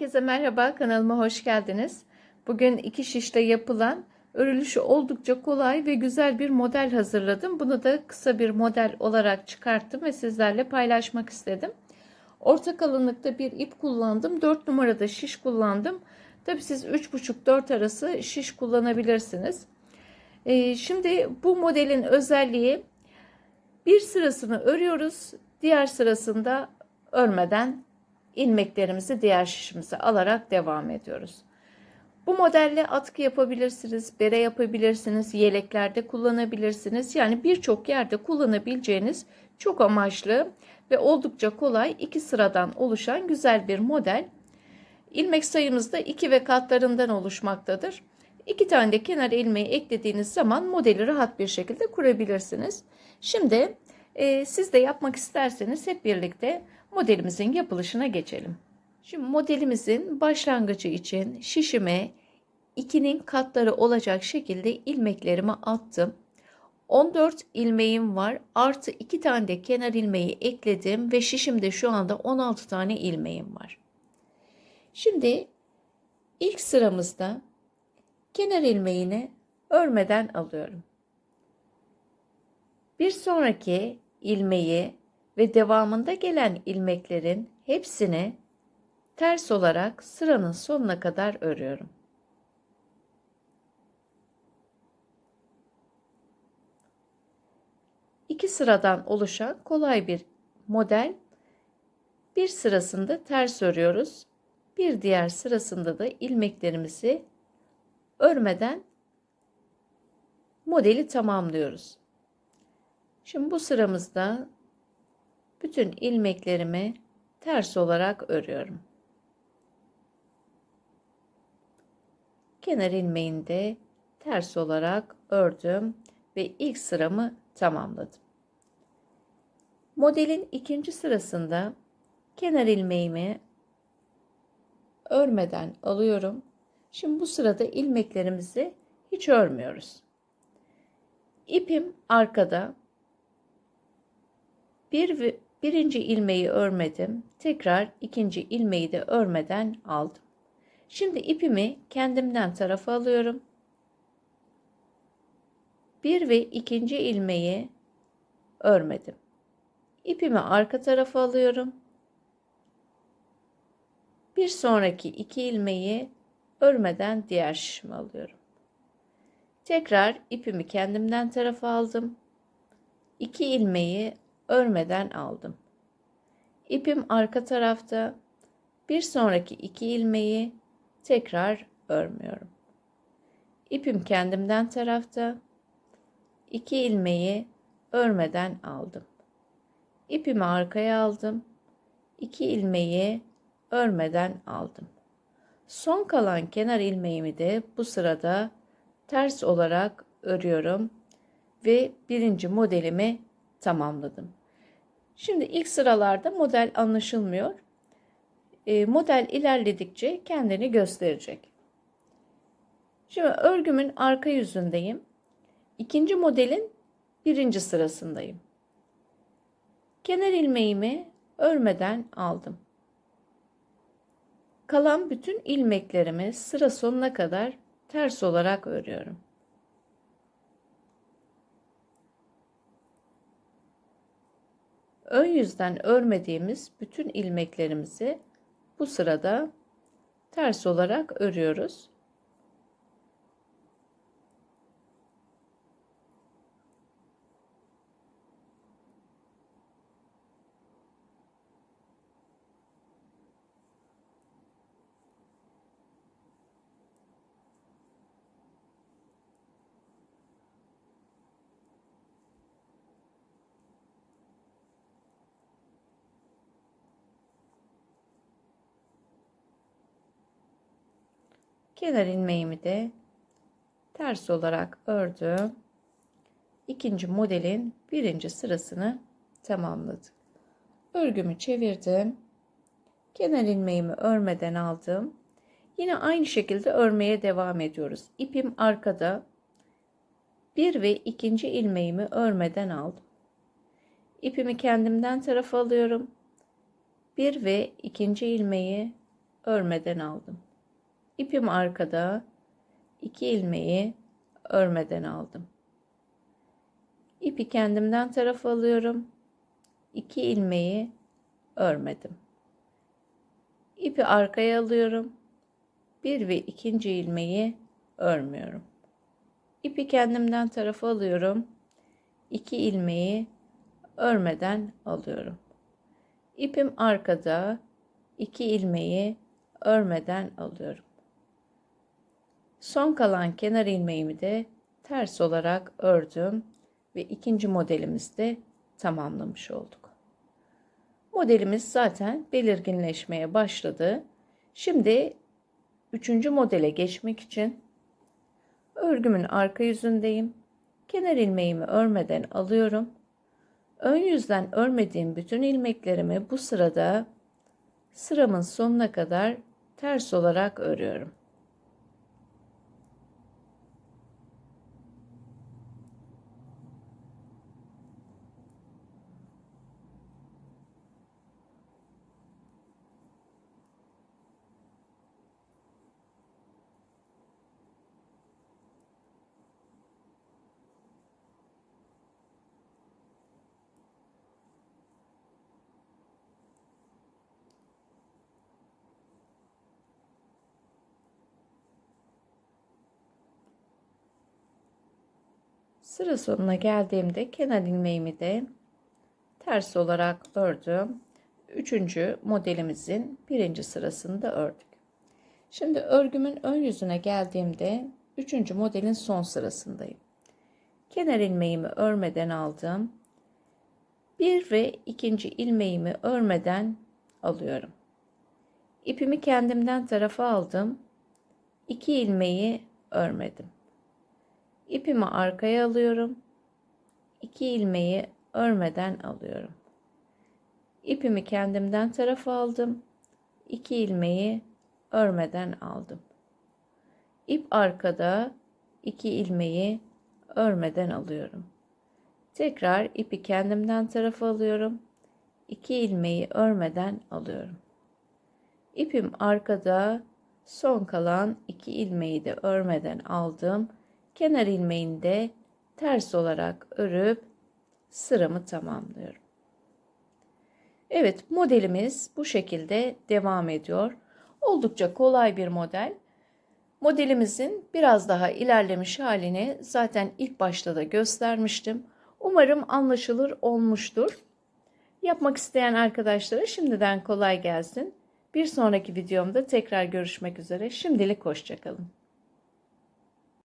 Herkese merhaba, kanalıma hoş geldiniz. Bugün iki şişte yapılan örülüşü oldukça kolay ve güzel bir model hazırladım. Bunu da kısa bir model olarak çıkarttım ve sizlerle paylaşmak istedim. Orta kalınlıkta bir ip kullandım. 4 numarada şiş kullandım. Tabi siz 3,5-4 arası şiş kullanabilirsiniz. Ee, şimdi bu modelin özelliği bir sırasını örüyoruz. Diğer sırasında örmeden ilmeklerimizi diğer şişimize alarak devam ediyoruz. Bu modelle atkı yapabilirsiniz, bere yapabilirsiniz, yeleklerde kullanabilirsiniz. Yani birçok yerde kullanabileceğiniz çok amaçlı ve oldukça kolay iki sıradan oluşan güzel bir model. İlmek sayımız da 2 ve katlarından oluşmaktadır. İki tane de kenar ilmeği eklediğiniz zaman modeli rahat bir şekilde kurabilirsiniz. Şimdi e, siz de yapmak isterseniz hep birlikte modelimizin yapılışına geçelim. Şimdi modelimizin başlangıcı için şişime 2'nin katları olacak şekilde ilmeklerimi attım. 14 ilmeğim var. Artı 2 tane de kenar ilmeği ekledim ve şişimde şu anda 16 tane ilmeğim var. Şimdi ilk sıramızda kenar ilmeğini örmeden alıyorum. Bir sonraki ilmeği ve devamında gelen ilmeklerin hepsini ters olarak sıranın sonuna kadar örüyorum. İki sıradan oluşan kolay bir model. Bir sırasında ters örüyoruz. Bir diğer sırasında da ilmeklerimizi örmeden modeli tamamlıyoruz. Şimdi bu sıramızda bütün ilmeklerimi ters olarak örüyorum. Kenar ilmeğini de ters olarak ördüm ve ilk sıramı tamamladım. Modelin ikinci sırasında kenar ilmeğimi örmeden alıyorum. Şimdi bu sırada ilmeklerimizi hiç örmüyoruz. İpim arkada. Bir birinci ilmeği örmedim. Tekrar ikinci ilmeği de örmeden aldım. Şimdi ipimi kendimden tarafa alıyorum. Bir ve ikinci ilmeği örmedim. İpimi arka tarafa alıyorum. Bir sonraki iki ilmeği örmeden diğer şişime alıyorum. Tekrar ipimi kendimden tarafa aldım. İki ilmeği örmeden aldım. İpim arka tarafta. Bir sonraki iki ilmeği tekrar örmüyorum. İpim kendimden tarafta. İki ilmeği örmeden aldım. İpimi arkaya aldım. İki ilmeği örmeden aldım. Son kalan kenar ilmeğimi de bu sırada ters olarak örüyorum ve birinci modelimi tamamladım. Şimdi ilk sıralarda model anlaşılmıyor. E, model ilerledikçe kendini gösterecek. Şimdi örgümün arka yüzündeyim. İkinci modelin birinci sırasındayım. Kenar ilmeğimi örmeden aldım. Kalan bütün ilmeklerimi sıra sonuna kadar ters olarak örüyorum. Ön yüzden örmediğimiz bütün ilmeklerimizi bu sırada ters olarak örüyoruz. Kenar ilmeğimi de ters olarak ördüm. İkinci modelin birinci sırasını tamamladım. Örgümü çevirdim. Kenar ilmeğimi örmeden aldım. Yine aynı şekilde örmeye devam ediyoruz. İpim arkada. Bir ve ikinci ilmeğimi örmeden aldım. İpimi kendimden tarafa alıyorum. Bir ve ikinci ilmeği örmeden aldım. İpim arkada. 2 ilmeği örmeden aldım. İpi kendimden tarafa alıyorum. 2 ilmeği örmedim. İpi arkaya alıyorum. Bir ve ikinci ilmeği örmüyorum. İpi kendimden tarafa alıyorum. 2 ilmeği örmeden alıyorum. İpim arkada. 2 ilmeği örmeden alıyorum. Son kalan kenar ilmeğimi de ters olarak ördüm ve ikinci modelimizde tamamlamış olduk. Modelimiz zaten belirginleşmeye başladı. Şimdi üçüncü modele geçmek için örgümün arka yüzündeyim. Kenar ilmeğimi örmeden alıyorum. Ön yüzden örmediğim bütün ilmeklerimi bu sırada sıramın sonuna kadar ters olarak örüyorum. Sıra sonuna geldiğimde kenar ilmeğimi de ters olarak ördüm. Üçüncü modelimizin birinci sırasında ördük. Şimdi örgümün ön yüzüne geldiğimde üçüncü modelin son sırasındayım. Kenar ilmeğimi örmeden aldım. Bir ve ikinci ilmeğimi örmeden alıyorum. İpimi kendimden tarafa aldım. İki ilmeği örmedim. İpimi arkaya alıyorum. 2 ilmeği örmeden alıyorum. İpimi kendimden tarafa aldım. 2 ilmeği örmeden aldım. İp arkada 2 ilmeği örmeden alıyorum. Tekrar ipi kendimden tarafa alıyorum. 2 ilmeği örmeden alıyorum. İpim arkada son kalan 2 ilmeği de örmeden aldım kenar ilmeğini de ters olarak örüp sıramı tamamlıyorum. Evet modelimiz bu şekilde devam ediyor. Oldukça kolay bir model. Modelimizin biraz daha ilerlemiş halini zaten ilk başta da göstermiştim. Umarım anlaşılır olmuştur. Yapmak isteyen arkadaşlara şimdiden kolay gelsin. Bir sonraki videomda tekrar görüşmek üzere. Şimdilik hoşçakalın.